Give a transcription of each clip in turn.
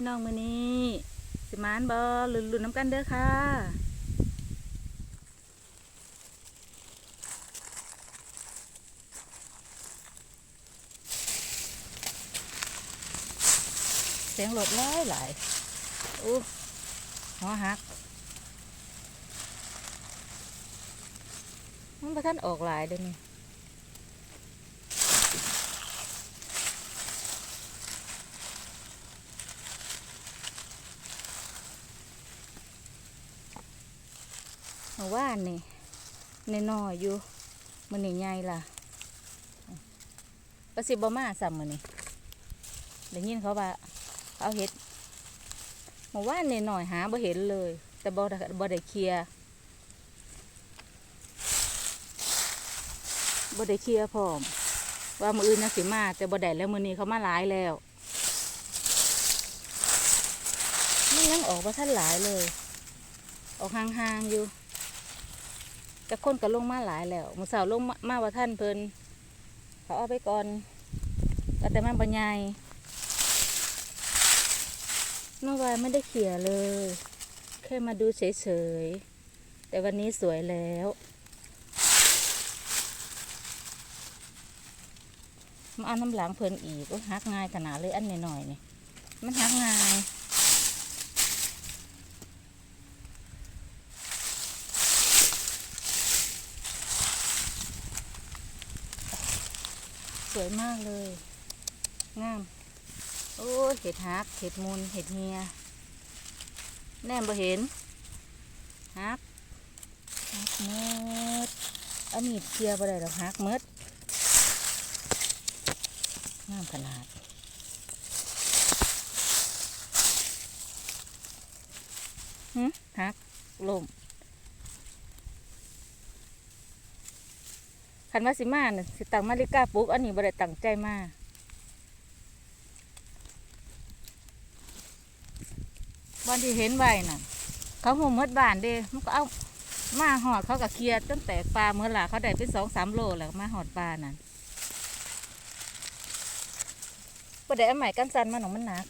พี่น้องมือนี้สิมานบอลุนลุนน้ำกันเด้อค่ะ เสียงรถหลายหลายอู้หัวหัก มันประท่านออกหลายเด้อนี่ มื่อวานนี่ในนอยอยู่มันนี่ใหญ่ล่ะก็สิบ่มาซ้ำมื้อนี้ได้ยินเขาว่าเขาเฮ็ดเมื่อวานในหน่อยหาบ่เห็นเลย แต่บ่ได้บ่ได้เคลียบ่ได้เคลียพร้อม ว่ามืออื่นยังสิมาแต่บ่ได้แล้วมือนี้เขามาหลายแล้วมันยังออกบ่ทันหลายเลย ออกห่างๆอยู่ แต่คนก็ลงมาหลายแล้วมือสาวลงมาว่าท่านเพิ่นเขาเอาไปก่อนก็แต่มันบรรยายเมื่อวานไม่ได้เขี่ยเลย แค่มาดูเฉยๆ แต่วันนี้สวยแล้ว มาเอาน้ำหลังเพลินอีกโอ้ยหักง่ายขนาดเลยอันหน่อยๆนี่ มันหักง่าย สวยมากเลย งาม โอ้ยเห็ดฮัก เห็ดมูลเห็ดเฮีย แนมบ่เห็นฮักฮักเมดอันนี้เคลียบ่ได้หรอกฮักเมดงามขนาดหึฮักลม คันว่าสิมาน่ะสิตังมาฬิกาปลุกอันนี้บ่ได้ตั้งใจมาวันที่เห็นไว้น่ะ เขาหูมดบานเด้มันก็เอามาหอดเขาก็เคลียร์ตั้งแต่ปลาเมื่อหล่ะเขาได้เป็นสองสามโลแล้วมาหอดปลานั่นบ่ได้เอาใหม่กันสันมาหนองมันหนัก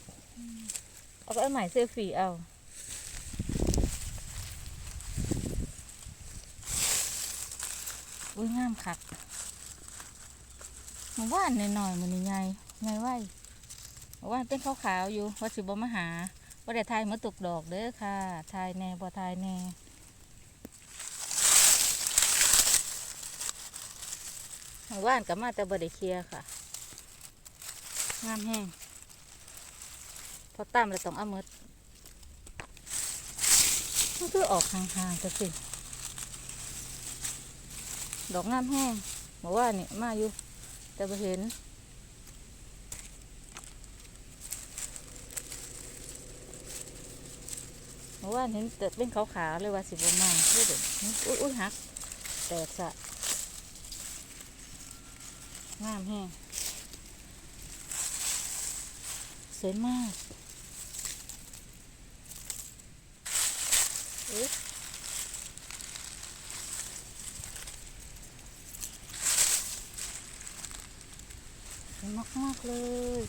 เอาก็ใหม่เซลฟี่เอา อุ้ยงามคักหมู่านหน่อยๆมันนี่ไงไงไหวหมู่านเป็นขาวๆอยู่ว่าสิบมาหาว่าได้ทายมาตกดอกเด้อค่ะทายแน่บ่ทายแน่หมู่านกับมาแต่บ่ได้เคลียค่ะงามแห้งพอตั้มเลยต้องเอามืดมันคือออกห่างๆจังสิ ดอกงามแห้งบอกว่านี่มาอยู่ แต่บ่เห็นบอกว่าเห็นแต่เป็นขาวๆเลยว่าสิบมาเด้อเด็อุ้ยอุ้ยหัก แตกสะงามแห้งสวยมากเอ๊ะ วยมาก ๆ เลย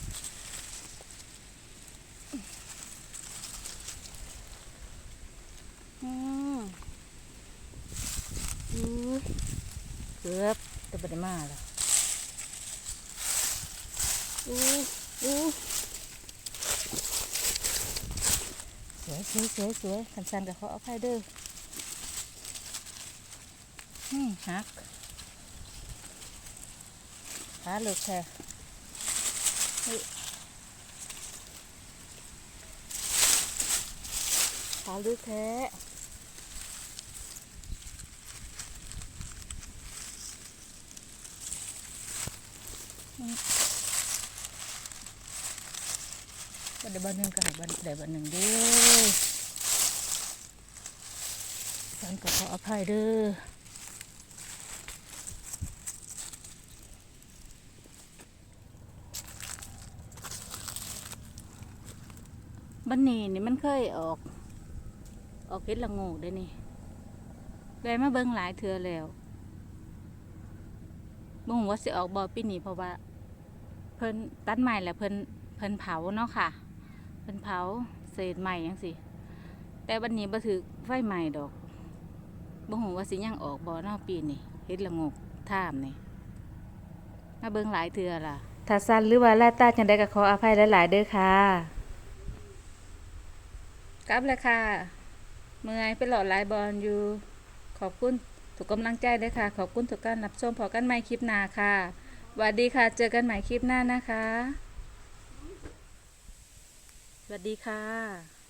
อืมอุ้ยเกือบแต่บันมาแล้วอู้อู้สวยสวยสวยสวยคันสันกับเขาเอาไพ่เด้อนี่หักขาลิกแค่ ขาลึกแท้บันไดบันหนึ่งก็ให้บันไดบันหนึ่งด้อสันก็ขออภัยเด้อ บันนีนี่มันเคยออก ออกเห็ดละงูได้นี่เลยมาเบิ่งหลายเทือแล้วบ่ฮู้ว่าสิออกบ่ปีนี้เพราะว่า เพิ่นตัดไม้แล้วเพิ่นเพิ่นเผาเนาะค่ะเป็นเผาเศษใหม่ยังสิแต่วันนี้บ่ถือไฟใหม่ดอกบ่ฮู้ว่าสิยังออกบ่เนอปีนี่เฮ็ดละงกท่ามนี่มาเบิ่งหลายเทื่อล่ะถ้าสั้นหรือว่าลาตาจังได๋ก็ขออภัยหลาย ๆ เด้อค่ะ กลับเลยค่ะ เมื่อยไปหลอดลายบอลอยู่ ขอบคุณถูกกำลังใจเด้อค่ะ ขอบคุณทุกการรับชมพอกันใหม่คลิปหน้าค่ะสวัสดีค่ะ เจอกันใหม่คลิปหน้านะคะ สวัสดีค่ะ